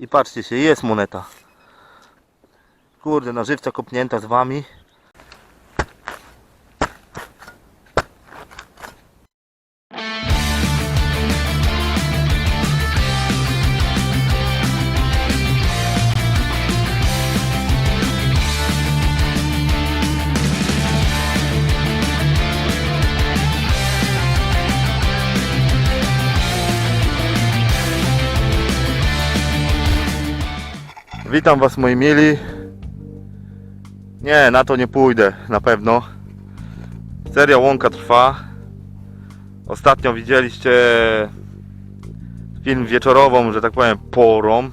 I patrzcie się, jest moneta. Kurde, na żywca kopnięta z wami. Witam Was moi mili. Nie, na to nie pójdę, na pewno. Seria łąka trwa. Ostatnio widzieliście film wieczorową, że tak powiem, porą.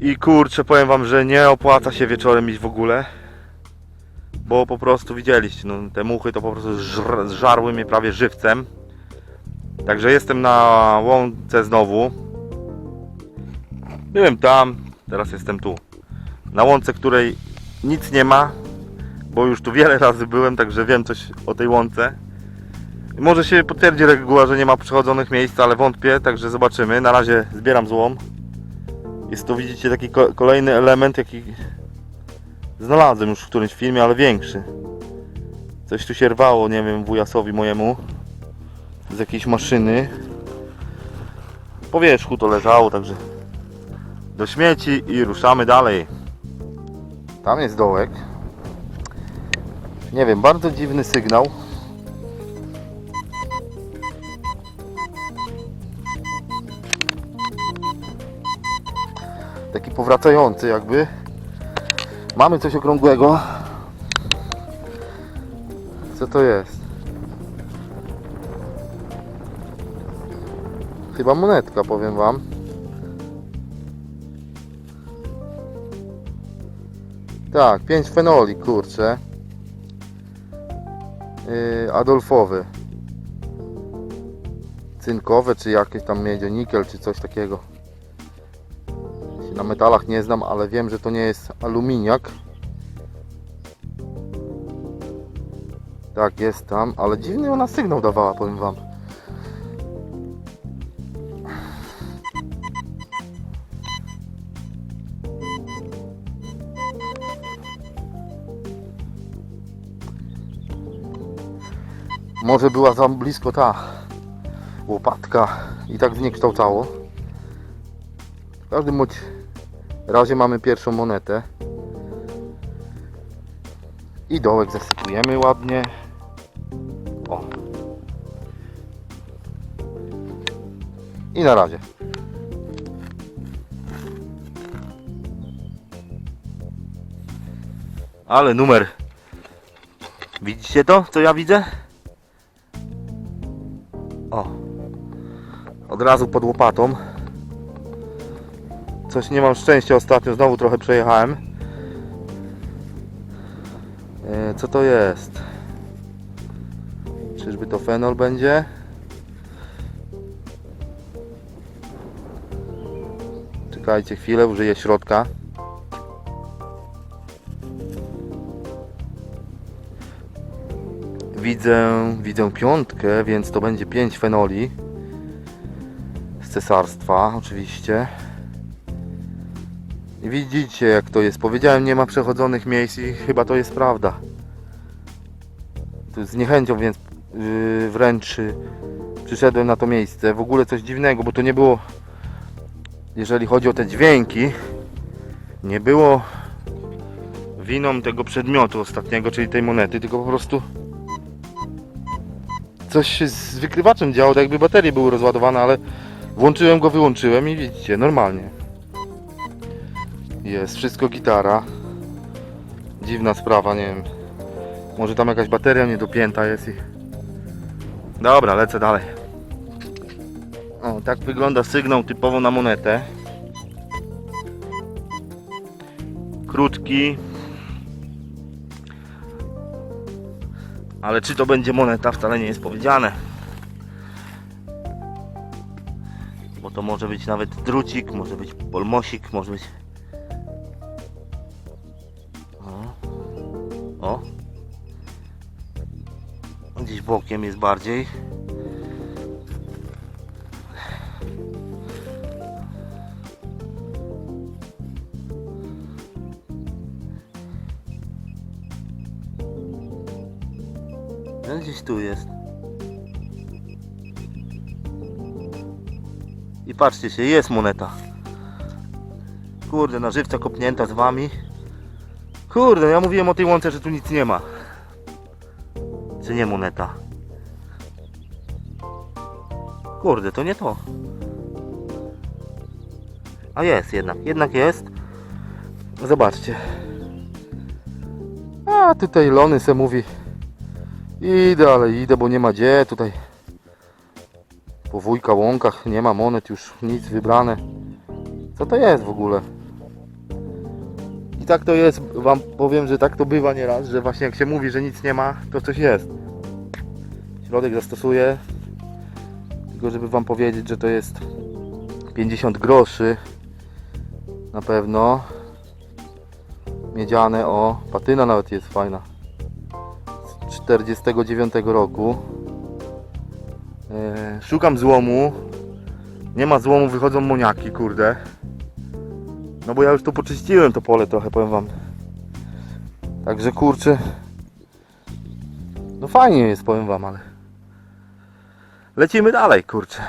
I kurczę, powiem Wam, że nie opłaca się wieczorem iść w ogóle. Bo po prostu widzieliście, no, te muchy to po prostu zżarły mnie prawie żywcem. Także jestem na łące znowu. Byłem tam, teraz jestem tu. Na łące, której nic nie ma, bo już tu wiele razy byłem, także wiem coś o tej łące. Może się potwierdzi reguła, że nie ma przechodzonych miejsc, ale wątpię, także zobaczymy. Na razie zbieram złom. Jest to, widzicie, taki ko- kolejny element, jaki znalazłem już w którymś filmie, ale większy. Coś tu się rwało, nie wiem, wujasowi mojemu z jakiejś maszyny. Po wierzchu to leżało, także do śmieci i ruszamy dalej. Tam jest dołek. Nie wiem, bardzo dziwny sygnał. Taki powracający jakby. Mamy coś okrągłego. Co to jest? Chyba monetka, powiem wam. Tak, 5 fenoli, kurczę. Yy, Adolfowy. Cynkowe, czy jakieś tam miedzionikel, czy coś takiego. Na metalach nie znam, ale wiem, że to nie jest aluminiak. Tak, jest tam, ale dziwny ona sygnał dawała, powiem wam. Może była za blisko ta łopatka i tak zniekształcało. W każdym bądź razie mamy pierwszą monetę. I dołek zasypujemy ładnie. O. I na razie. Ale numer. Widzicie to, co ja widzę? O. Od razu pod łopatą. Coś nie mam szczęścia ostatnio, znowu trochę przejechałem. E, co to jest? Czyżby to fenol będzie? Czekajcie chwilę, użyję środka. Widzę, widzę piątkę, więc to będzie 5 fenoli z cesarstwa, oczywiście. Widzicie jak to jest. Powiedziałem, nie ma przechodzonych miejsc i chyba to jest prawda. Tu z niechęcią więc yy, wręcz yy, przyszedłem na to miejsce. W ogóle coś dziwnego, bo to nie było, jeżeli chodzi o te dźwięki, nie było winą tego przedmiotu ostatniego, czyli tej monety, tylko po prostu coś się z wykrywaczem działo, tak jakby baterie były rozładowane, ale włączyłem go, wyłączyłem i widzicie, normalnie. Jest, wszystko gitara. Dziwna sprawa, nie wiem. Może tam jakaś bateria niedopięta jest i... Dobra, lecę dalej. O, tak wygląda sygnał typowo na monetę. Krótki. Ale czy to będzie moneta wcale nie jest powiedziane. Bo to może być nawet drucik, może być polmosik, może być... O. O. Gdzieś bokiem jest bardziej. Gdzieś tu jest. I patrzcie się, jest moneta. Kurde, na żywca kopnięta z wami. Kurde, ja mówiłem o tej łące, że tu nic nie ma. Czy nie moneta? Kurde, to nie to. A jest jednak, jednak jest. Zobaczcie. A tutaj Lony se mówi Idę, ale idę, bo nie ma gdzie tutaj. Po wujka łąkach nie ma monet już nic wybrane. Co to jest w ogóle? I tak to jest, wam powiem, że tak to bywa nieraz, że właśnie jak się mówi, że nic nie ma, to coś jest. Środek zastosuję. Tylko żeby wam powiedzieć, że to jest 50 groszy. Na pewno. Miedziane, o, patyna nawet jest fajna. Z 49 roku. E, szukam złomu. Nie ma złomu, wychodzą moniaki, kurde. No bo ja już tu poczyściłem to pole trochę, powiem wam. Także kurczę. No fajnie jest, powiem wam, ale. Lecimy dalej, kurczę.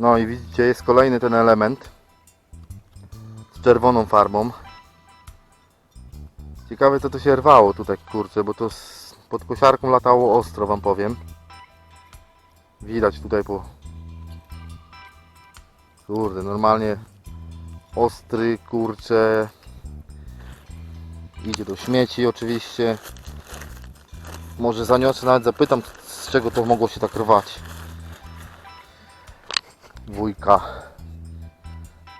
No i widzicie, jest kolejny ten element z czerwoną farbą. Ciekawe co to się rwało tutaj, kurczę, bo to z, pod kosiarką latało ostro, wam powiem. Widać tutaj po... Kurde, normalnie ostry, kurczę. Idzie do śmieci oczywiście. Może zaniosę, nawet zapytam, z czego to mogło się tak rwać wujka.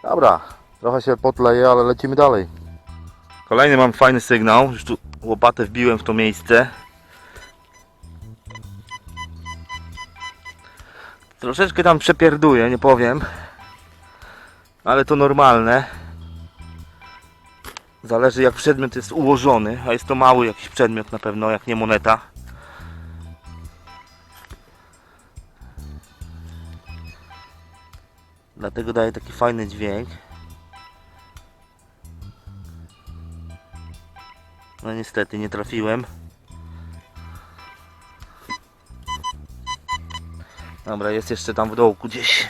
Dobra, trochę się potleje, ale lecimy dalej. Kolejny mam fajny sygnał. Już tu łopatę wbiłem w to miejsce. Troszeczkę tam przepierduję, nie powiem. Ale to normalne. Zależy jak przedmiot jest ułożony, a jest to mały jakiś przedmiot na pewno, jak nie moneta. Dlatego daje taki fajny dźwięk. No niestety nie trafiłem. Dobra, jest jeszcze tam w dołku gdzieś.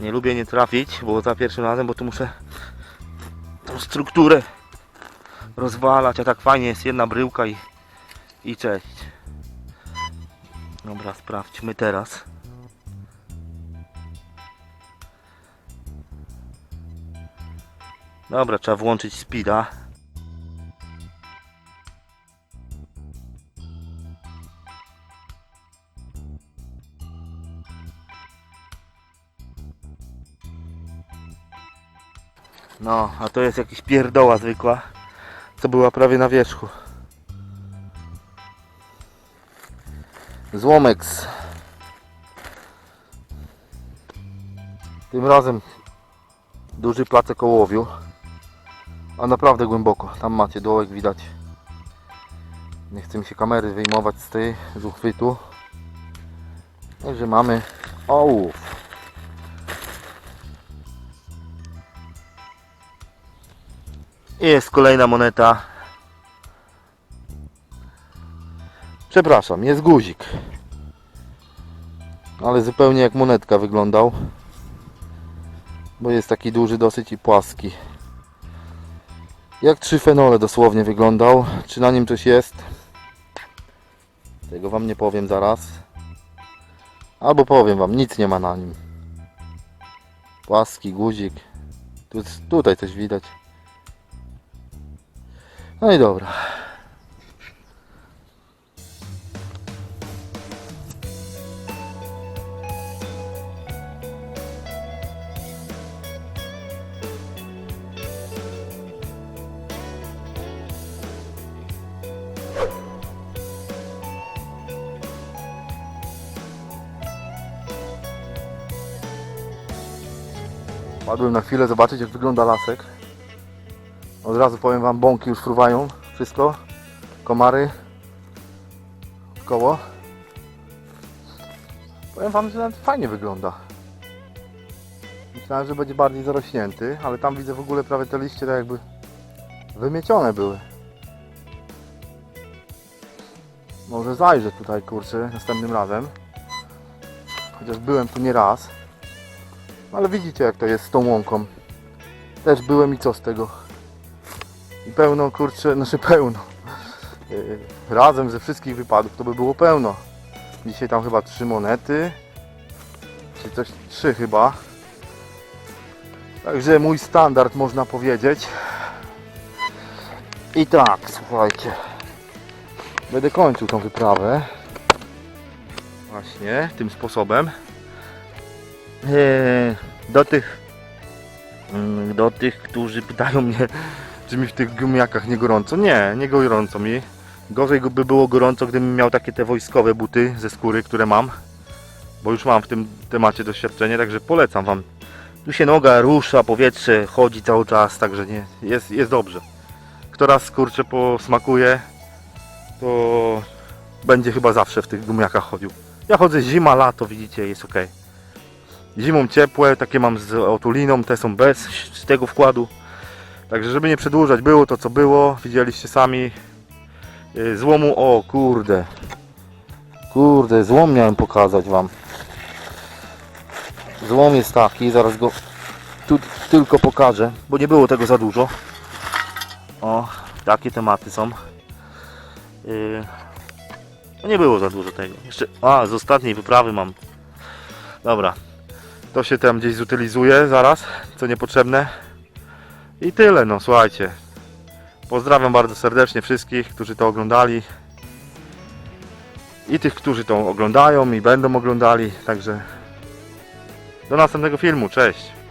Nie lubię nie trafić, bo za pierwszym razem, bo tu muszę tą strukturę rozwalać, a tak fajnie jest jedna bryłka i, i cześć. Dobra, sprawdźmy teraz. Dobra, trzeba włączyć speeda. No, a to jest jakiś pierdoła zwykła, co była prawie na wierzchu. Złomex. Tym razem duży placek ołowiu. A naprawdę głęboko. Tam macie dołek widać. Nie chcę mi się kamery wyjmować z tej, z uchwytu. Także mamy ołów. I jest kolejna moneta. Przepraszam, jest guzik. Ale zupełnie jak monetka wyglądał. Bo jest taki duży dosyć i płaski. Jak trzy fenole dosłownie wyglądał. Czy na nim coś jest? Tego wam nie powiem zaraz. Albo powiem wam, nic nie ma na nim. Płaski guzik. Tu, tutaj coś widać. No i dobra. Padłem na chwilę zobaczyć jak wygląda lasek. Od razu powiem wam, bąki już fruwają. Wszystko. Komary. Koło. Powiem wam, że nawet fajnie wygląda. Myślałem, że będzie bardziej zarośnięty, ale tam widzę w ogóle prawie te liście tak jakby wymiecione były. Może zajrzę tutaj, kurczę, następnym razem. Chociaż byłem tu nie raz. Ale widzicie jak to jest z tą łąką. Też byłem i co z tego? I pełno, kurczę, znaczy pełno. Yy, Razem ze wszystkich wypadów to by było pełno. Dzisiaj tam chyba trzy monety. Czy coś, trzy chyba. Także mój standard można powiedzieć. I tak, słuchajcie. Będę kończył tą wyprawę. Właśnie, tym sposobem. Eee, Do tych mm, do tych, którzy pytają mnie, czy mi w tych gumiakach nie gorąco. Nie, nie gorąco mi. Gorzej by było gorąco, gdybym miał takie te wojskowe buty ze skóry, które mam. Bo już mam w tym temacie doświadczenie, także polecam Wam. Tu się noga rusza, powietrze chodzi cały czas, także nie, jest, jest dobrze. Kto raz kurczę posmakuje, to będzie chyba zawsze w tych gumiakach chodził. Ja chodzę zima, lato, widzicie, jest ok. Zimą ciepłe, takie mam z otuliną, te są bez z tego wkładu. Także żeby nie przedłużać, było to co było, widzieliście sami. Yy, Złomu, o kurde. Kurde, złom miałem pokazać Wam. Złom jest taki, zaraz go tu tylko pokażę, bo nie było tego za dużo. O, takie tematy są. Yy, nie było za dużo tego. Jeszcze, a, z ostatniej wyprawy mam. Dobra, to się tam gdzieś zutylizuje zaraz, co niepotrzebne. I tyle, no słuchajcie. Pozdrawiam bardzo serdecznie wszystkich, którzy to oglądali. I tych, którzy to oglądają i będą oglądali. Także do następnego filmu. Cześć.